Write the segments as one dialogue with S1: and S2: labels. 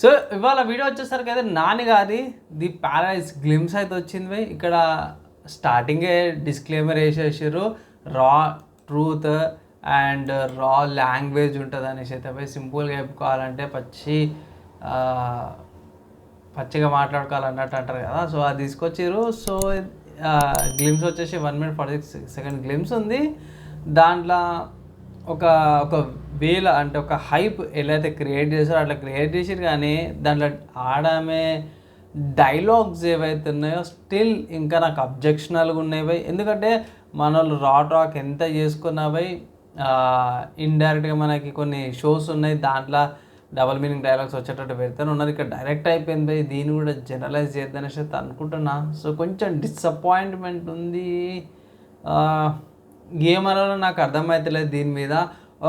S1: So ఇవాళ video వచ్చేసరికి అయితే నాని ది ప్యారడైజ్ గ్లిమ్స్ అయితే వచ్చింది ఇక్కడ స్టార్టింగే డిస్క్లైమర్ వేసేసారు. రా ట్రూత్ అండ్ రా లాంగ్వేజ్ ఉంటుంది అనేసి అయితే పోయి సింపుల్గా చెప్పుకోవాలంటే పచ్చి పచ్చిగా మాట్లాడుకోవాలన్నట్టు అంటారు కదా. సో అది తీసుకొచ్చారు సో గ్లిమ్స్ వచ్చేసి one minute forty six second glimpse ఉంది. దాంట్లో ఒక ఒక వేల అంటే ఒక హైప్ ఎలా అయితే క్రియేట్ చేశారో అట్లా క్రియేట్ చేసారు కానీ దాంట్లో ఆడమే డైలాగ్స్ ఏవైతే ఉన్నాయో స్టిల్ ఇంకా నాకు అబ్జెక్షనల్గా ఉన్నాయి భయ్. ఎందుకంటే మన వాళ్ళు రాట్ రాక్ ఎంత చేసుకున్నా భయ్ ఇండైరెక్ట్గా మనకి కొన్ని షోస్ ఉన్నాయి దాంట్లో డబల్ మీనింగ్ డైలాగ్స్ వచ్చేటట్టు పెడతాను ఉన్నారు ఇక్కడ డైరెక్ట్ అయిపోయింది దీన్ని కూడా జనరలైజ్ చేద్దానేసి అనేసి అనుకుంటున్నా. సో కొంచెం డిసప్పాయింట్మెంట్ ఉంది. ఏమనాలో నాకు అర్థమవుతలేదు దీని మీద.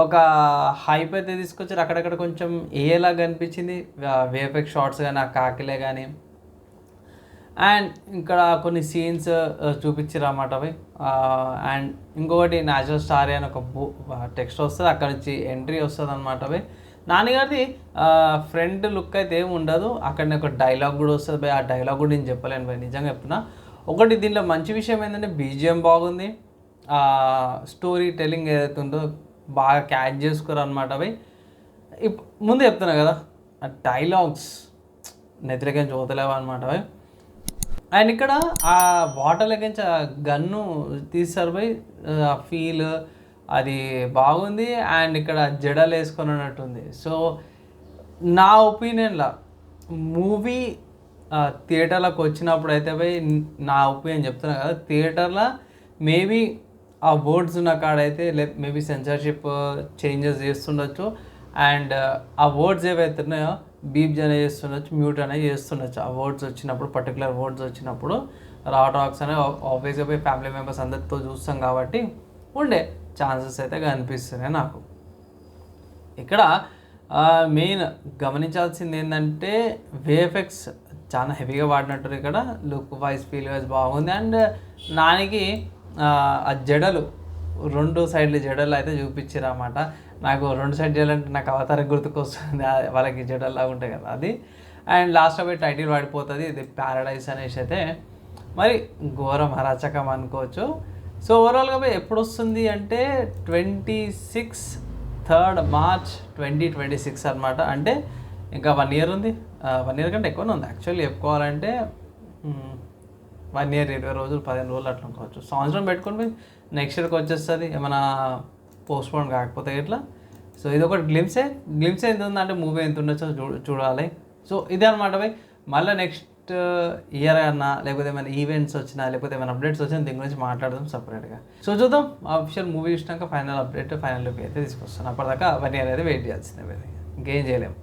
S1: ఒక హైప్ అయితే తీసుకొచ్చారు. అక్కడక్కడ కొంచెం ఏలా కనిపించింది. వేఫెక్ షార్ట్స్ కానీ ఆ కాకిలే కానీ అండ్ ఇక్కడ కొన్ని సీన్స్ చూపించారు అన్నమాట అవి. అండ్ ఇంకొకటి న్యాచురల్ స్టార్ అని ఒక బూ టెక్స్ట్ వస్తుంది. అక్కడ నుంచి ఎంట్రీ వస్తుంది అనమాట అవి. నాన్నగారిది ఫ్రంట్ లుక్ అయితే ఏమి ఉండదు. అక్కడ ఒక డైలాగ్ కూడా వస్తుంది. భయ్ ఆ డైలాగ్ కూడా నేను చెప్పలేను భయ్ నిజంగా చెప్తున్నా. ఒకటి దీనిలో మంచి విషయం ఏంటంటే బీజిఎం బాగుంది. స్టోరీ టెల్లింగ్ ఏదైతే ఉందో బాగా క్యాచ్ చేసుకోరు అనమాట అవి. ఇప్ ముందు చెప్తున్నా కదా ఆ డైలాగ్స్ నెత్తిలకేం చూతలేవు అనమాట అవి. అండ్ ఇక్కడ ఆ వాటర్ ఆ గన్ను తీస్తారు పోయి ఆ ఫీల్ అది బాగుంది అండ్ ఇక్కడ జడలు వేసుకొని ఉన్నట్టుంది. సో నా ఒపీనియన్లో మూవీ థియేటర్లకు వచ్చినప్పుడు అయితే పోయి నా ఒపీనియన్ చెప్తున్నా కదా థియేటర్లో మేబీ ఆ వర్డ్స్ ఉన్న కాడైతే లే మేబీ సెన్సర్షిప్ చేంజెస్ చేస్తుండొచ్చు. అండ్ uh, ఆ వర్డ్స్ ఏవైతే ఉన్నాయో బీప్ అనే చేస్తుండొచ్చు మ్యూట్ అనేది చేస్తుండొచ్చు. ఆ వర్డ్స్ వచ్చినప్పుడు పర్టికులర్ వర్డ్స్ వచ్చినప్పుడు రాటాక్స్ అనే ఆబ్వియస్గా పోయి ఫ్యామిలీ మెంబర్స్ అందరితో చూస్తాం కాబట్టి ఉండే ఛాన్సెస్ అయితే కనిపిస్తున్నాయి నాకు. ఇక్కడ మెయిన్ గమనించాల్సింది ఏంటంటే వేఫెక్స్ చాలా హెవీగా వాడినట్టు ఇక్కడ. లుక్ వైజ్ ఫీల్ వైజ్ బాగుంది. అండ్ నానికి ఆ, జడలు రెండు సైడ్లు జడలు అయితే చూపించారు అన్నమాట నాకు రెండు సైడ్ జడలంటే నాకు అవతారం గుర్తుకొస్తుంది. వాళ్ళకి జడల్లాగా ఉంటాయి కదా అది. అండ్ లాస్ట్ పోయి టైటిల్ పడిపోతుంది ఇది ప్యారడైస్ అనేసి అయితే. మరి ఘోరం అరాచకం అనుకోవచ్చు. సో ఓవరాల్గా పోయి ఎప్పుడు వస్తుంది అంటే twenty six third March twenty twenty six అనమాట అంటే ఇంకా వన్ ఇయర్ ఉంది. వన్ ఇయర్ కంటే ఎక్కువనే ఉంది. యాక్చువల్లీ చెప్పుకోవాలంటే వన్ ఇయర్ ఇరవై రోజులు పదిహేను రోజులు అట్లా అనుకోవచ్చు సంవత్సరం పెట్టుకుని నెక్స్ట్ ఇయర్కి వచ్చేస్తుంది ఏమైనా పోస్ట్పోన్ కాకపోతే ఇట్లా సో ఇది ఒకటి గ్లిమ్సే గ్లిమ్స్ ఎంత ఉందంటే మూవీ ఎంత ఉండొచ్చో చూ చూడాలి. సో ఇదే అనమాట పోయి మళ్ళీ నెక్స్ట్ ఇయర్ అన్నా లేకపోతే ఏమైనా ఈవెంట్స్ వచ్చినా లేకపోతే ఏమైనా అప్డేట్స్ వచ్చినా దీని గురించి మాట్లాడదాం సపరేట్గా సో చూద్దాం. అఫీషియల్ మూవీ ఇచ్చినాక ఫైనల్ అప్డేట్ ఫైనల్ లుక్ అయితే తీసుకొస్తాను. అప్పటిదాకా వన్ ఇయర్ అయితే వెయిట్ చేయాల్సిందే ఇంకేం చేయలేము